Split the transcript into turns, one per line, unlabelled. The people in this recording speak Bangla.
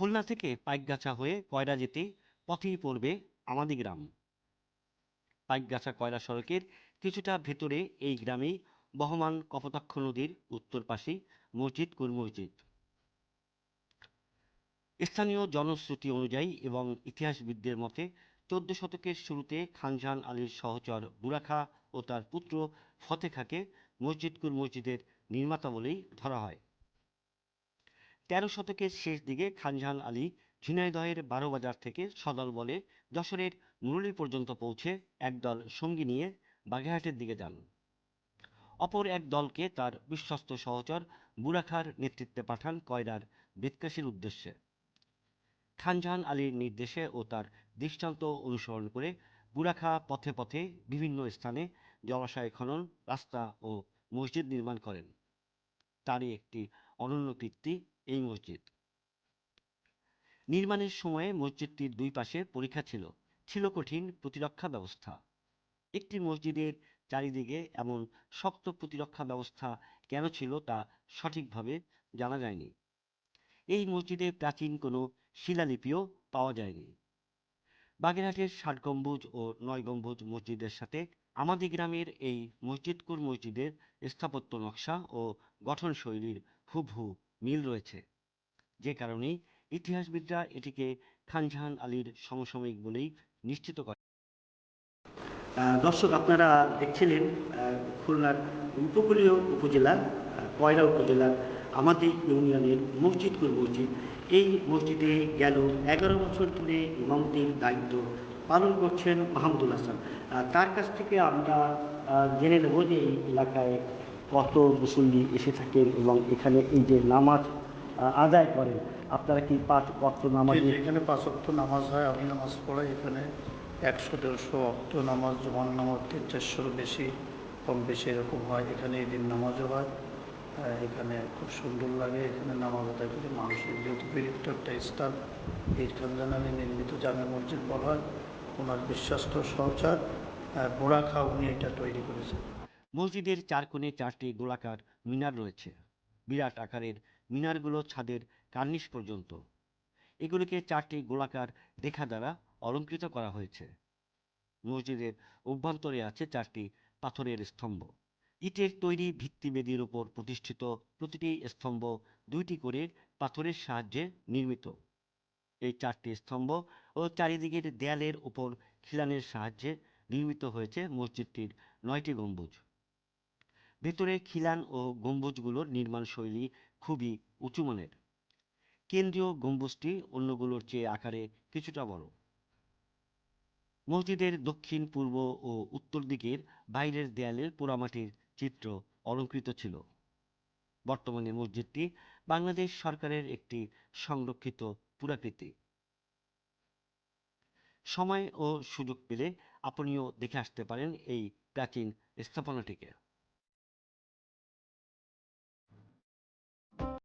খুলনা থেকে পাইকগাছা হয়ে কয়রা যেতে পথেই পড়বে আমাদি গ্রাম। পাইকগাছা কয়রা সড়কের কিছুটা ভেতরে এই গ্রামেই বহমান কপোতাক্ষ নদীর উত্তর পাশেই মসজিদ কুল মসজিদ স্থানীয় জনশ্রুতি অনুযায়ী এবং ইতিহাসবিদদের মতে, চোদ্দ শতকের শুরুতে খানজান আলীর সহচর বুরাখা ও তার পুত্র ফতে খাকে মসজিদকুল মসজিদের নির্মাতা বলেই ধরা হয়। তেরো শতকের শেষ দিকে খানজাহান আলী ঝিনাইদহের বারোবাজার থেকে সদল বলে যশোরের মুরলী পর্যন্ত পৌঁছে একদল সঙ্গী নিয়ে বাগেরহাটের দিকে যান। অপর এক দলকে তার বিশ্বস্ত সহচর বুরাখার নেতৃত্বে পাঠান কয়রার বেতকাশির উদ্দেশ্যে। খানজাহান আলীর নির্দেশে ও তার দৃষ্টান্ত অনুসরণ করে বুরাখা পথে পথে বিভিন্ন স্থানে জলাশয় খনন, রাস্তা ও মসজিদ নির্মাণ করেন। তারই একটি অনন্য কীর্তি এই মসজিদ। নির্মাণের সময়ে মসজিদটির দুই পাশে পরীক্ষা ছিল। ছিল কঠিন প্রতিরক্ষা ব্যবস্থা। একটি মসজিদের চারিদিকে এমন শক্ত প্রতিরক্ষা ব্যবস্থা কেন ছিল তা সঠিকভাবে জানা যায়নি। এই মসজিদে প্রাচীন কোনো শিলালিপিও পাওয়া যায়নি। বাগেরহাটের ষাট গম্বুজ ও নয় গম্বুজ মসজিদের সাথে আমাদি গ্রামের এই মসজিদকুর মসজিদের স্থাপত্য নকশা ও গঠনশৈলীর হুবহু মিল রয়েছে। যে কারণে ইতিহাসবিদরা এটিকে খানজাহান আলীর সমসাময়িক বলেই নিশ্চিত করে দর্শক, আপনারা দেখছিলেন খুলনার উপকূলীয় উপজেলা কয়রা উপজেলার আমাদের ইউনিয়নের মসজিদকুল মসজিদ এই মসজিদে গেল এগারো বছর ধরে ইমামতির দায়িত্ব পালন করছেন মাহমুদুল হাসান। তার কাছ থেকে আমরা জেনে নেব যে এই এলাকায় কত মুসল্লি এসে থাকেন এবং এখানে এই যে নামাজ আদায় করেন, আপনারা কি পাঁচ অক্ট নামাজ
এখানে পাঁচ অক্ত নামাজ হয়। আমি নামাজ পড়াই এখানে। একশো, দেড়শো অক্ত নামাজ জমান নামাজ তিন চারশোর বেশি, কম বেশি এরকম হয়। এখানে এই দিন নামাজও হয়। এখানে খুব সুন্দর লাগে। এখানে নামাজ আদায় করে। মানুষের যেহেতু পবিত্র একটা স্থান এই খানজানালে নির্মিত জামে মসজিদ বলা হয়। ওনার বিশ্বাস্ত সহচার। বোড়া খা উনি এটা তৈরি করেছেন।
মসজিদের চার কোণে চারটি গোলাকার মিনার রয়েছে। বিরাট আকারের মিনারগুলো ছাদের কার্নিশ পর্যন্ত। এগুলিকে চারটি গোলাকার রেখা দ্বারা অলঙ্কৃত করা হয়েছে। মসজিদের অভ্যন্তরে আছে চারটি পাথরের স্তম্ভ। ইটের তৈরি ভিত্তিবেদির উপর প্রতিষ্ঠিত প্রতিটি স্তম্ভ দুইটি করে পাথরের সাহায্যে নির্মিত। এই চারটি স্তম্ভ ও চারিদিকের দেয়ালের উপর খিলানের সাহায্যে নির্মিত হয়েছে মসজিদটির নয়টি গম্বুজ। ভেতরে খিলান ও গম্বুজগুলোর নির্মাণ শৈলী খুবই উঁচু মানের। কেন্দ্রীয় গম্বুজটি অন্যগুলোর চেয়ে আকারে কিছুটা বড়। মসজিদের দক্ষিণ, পূর্ব ও উত্তর দিকের বাইরের দেয়ালের পোড়ামাটির চিত্র অলঙ্কৃত ছিল। বর্তমানে মসজিদটি বাংলাদেশ সরকারের একটি সংরক্ষিত পুরাকৃতি। সময় ও সুযোগ পেলে আপনিও দেখে আসতে পারেন এই প্রাচীন স্থাপনাটিকে।